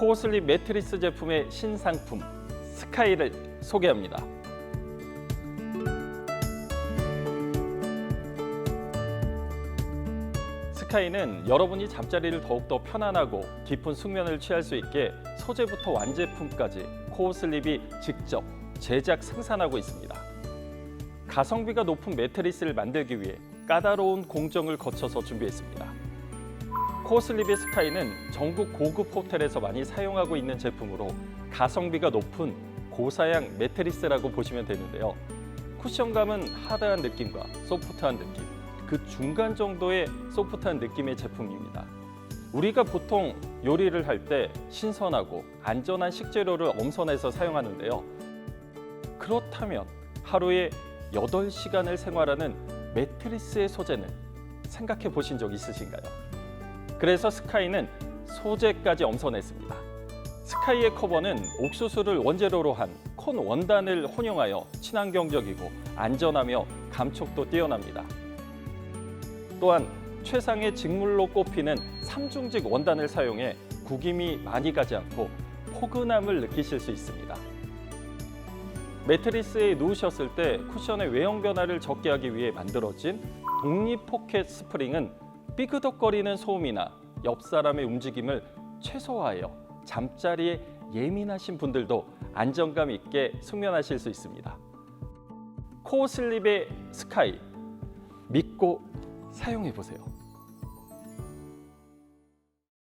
코어슬립 매트리스 제품의 신상품 스카이를 소개합니다. 스카이는 여러분이 잠자리를 더욱더 편안하고 깊은 숙면을 취할 수 있게 소재부터 완제품까지 코어슬립이 직접 제작 생산하고 있습니다. 가성비가 높은 매트리스를 만들기 위해 까다로운 공정을 거쳐서 준비했습니다. 코어슬립의 스카이는 전국 고급 호텔에서 많이 사용하고 있는 제품으로 가성비가 높은 고사양 매트리스라고 보시면 되는데요. 쿠션감은 하드한 느낌과 소프트한 느낌, 그 중간 정도의 소프트한 느낌의 제품입니다. 우리가 보통 요리를 할 때 신선하고 안전한 식재료를 엄선해서 사용하는데요. 그렇다면 하루에 8시간을 생활하는 매트리스의 소재는 생각해 보신 적 있으신가요? 그래서 스카이는 소재까지 엄선했습니다. 스카이의 커버는 옥수수를 원재료로 한 콘 원단을 혼용하여 친환경적이고 안전하며 감촉도 뛰어납니다. 또한 최상의 직물로 꼽히는 삼중직 원단을 사용해 구김이 많이 가지 않고 포근함을 느끼실 수 있습니다. 매트리스에 누우셨을 때 쿠션의 외형 변화를 적게 하기 위해 만들어진 독립 포켓 스프링은 삐그덕거리는 소음이나 옆 사람의 움직임을 최소화하여 잠자리에 예민하신 분들도 안정감 있게 숙면하실 수 있습니다. 코어 슬립의 스카이 믿고 사용해 보세요.